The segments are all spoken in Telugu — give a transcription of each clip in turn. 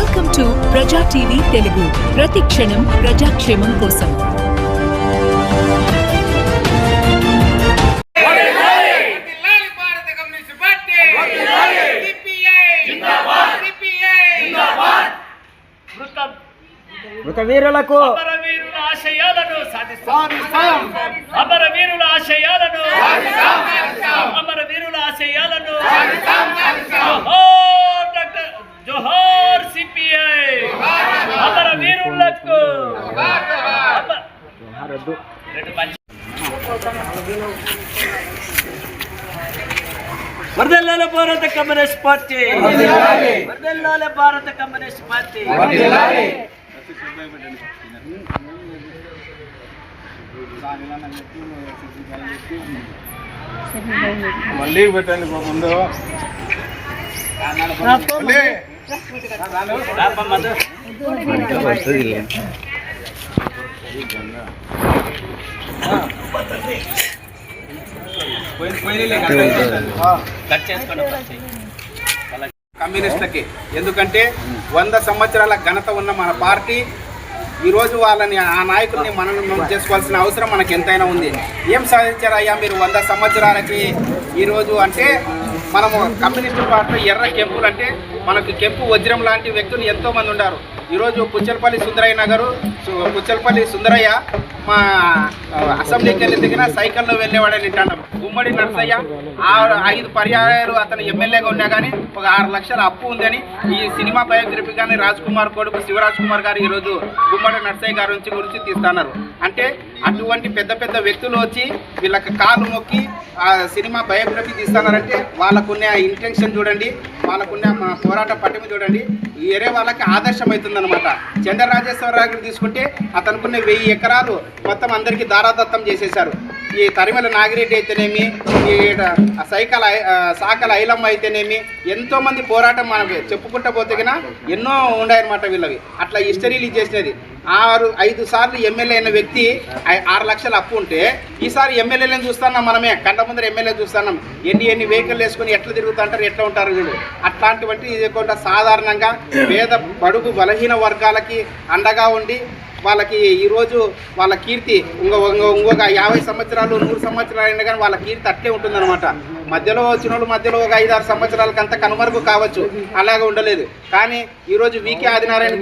Welcome to Praja TV Telugu ప్రతి క్షణం ప్రజాక్షేమం కోసం. వర్ధిల్లాలి భారత కమ్యూనిస్ట్ పార్టీ సిపిఐ సిపిఐ మృత వీరులకు అమరవీరుల ఆశయాలను సాధిస్తాం. అమరవీరుల ఆశయాలను మంచి వర్దెల్లాల భారత కమ్యూనిస్ట్ పార్టీ. వర్దెల్లాల. భారత కమ్యూనిస్ట్ పార్టీ. మళ్ళీ పెట్టండి ముందు. కమ్యూనిస్టులకి. ఎందుకంటే వంద సంవత్సరాల ఘనత ఉన్న మన పార్టీ ఈరోజు వాళ్ళని ఆ నాయకుల్ని మనం చేసుకోవాల్సిన అవసరం మనకి ఎంతైనా ఉంది. ఏం సాధించారయ్యా మీరు వంద సంవత్సరాలకి ఈరోజు అంటే మనము కమ్యూనిస్టు పార్టీ ఎర్ర కెంపులు అంటే మనకు కెంపు వజ్రం లాంటి వ్యక్తులు ఎంతోమంది ఉన్నారు ఈరోజు పుచ్చలపల్లి సుందరయ్య నగరు పుచ్చలపల్లి సుందరయ్య మా అసెంబ్లీకి వెళ్ళి దిగిన సైకిల్లో వెళ్ళేవాడని వింటాను గుమ్మడి నర్సయ్య ఆరు ఐదు పర్యాయాలు అతను ఎమ్మెల్యేగా ఉన్నా కానీ ఒక ఆరు లక్షల అప్పు ఉందని ఈ సినిమా బయోగ్రఫీ కానీ రాజ్ కుమార్ కొడుకు శివరాజ్ కుమార్ గారు ఈరోజు గుమ్మడి నర్సయ్య గారి నుంచి గురించి తీస్తున్నారు. అంటే అటువంటి పెద్ద పెద్ద వ్యక్తులు వచ్చి వీళ్ళకి కాలు మొక్కి ఆ సినిమా బయోగ్రఫీ తీస్తున్నారంటే వాళ్ళకున్న ఇంటెన్షన్ చూడండి వాళ్ళకున్న మా పోరాట పట్టిమ చూడండి వేరే వాళ్ళకి ఆదర్శం అవుతుందన్నమాట చంద్రరాజేశ్వరరావు గారు తీసుకుంటే అతనుకున్న వెయ్యి ఎకరాలు మొత్తం అందరికీ దారాదత్తం చేసేశారు. ఈ తరిమల నాగిరెడ్డి అయితేనేమి ఈ సైకల్ ఐ- సాకల ఐలమ్మ అయితేనేమి ఎంతో మంది పోరాటం మనకి చెప్పుకుంటా పోతే ఎన్నో ఉన్నాయన్నమాట వీళ్ళవి. అట్లా హిస్టరీలు చేసినది. ఆరు ఐదు సార్లు ఎమ్మెల్యే అయిన వ్యక్తి ఐ- ఆరు లక్షలు అప్పు ఉంటే ఈసారి ఎమ్మెల్యేలను చూస్తున్నాం మనమే కంట ముందర ఎమ్మెల్యే చూస్తున్నాం. ఎన్ని ఎన్ని వెహికల్ వేసుకొని ఎట్లా తిరుగుతుంటారు ఎట్లా ఉంటారు వీళ్ళు? అట్లాంటివంటి ఇది కూడా సాధారణంగా పేద బడుగు బలహీన వర్గాలకి అండగా ఉండి వాళ్ళకి ఈరోజు వాళ్ళ కీర్తి ఇంకో ఇంకో- ఇంకొక యాభై సంవత్సరాలు నూరు సంవత్సరాలు అయినా కానీ వాళ్ళ కీర్తి అట్లే ఉంటుందన్నమాట. మధ్యలో వచ్చిన వాళ్ళు మధ్యలో ఒక ఐదారు సంవత్సరాలకంతా కనుమరుగు కావచ్చు. అలాగే ఉండలేదు. కానీ ఈరోజు వికే ఆదినారాయణ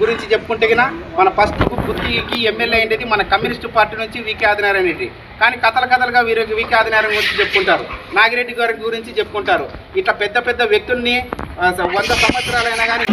గురించి చెప్పుకుంటే గిన మన ఫస్ట్ బుద్ధికి ఎమ్మెల్యే ఏంటిది మన కమ్యూనిస్టు పార్టీ నుంచి వికే ఆదినారాయణ రెడ్డి. కానీ కథల కథలుగా వీరు వికే ఆదినారాయణ గురించి చెప్పుకుంటారు. నాగిరెడ్డి గారి గురించి చెప్పుకుంటారు. ఇట్లా పెద్ద పెద్ద వ్యక్తుల్ని వంద సంవత్సరాలైనా కానీ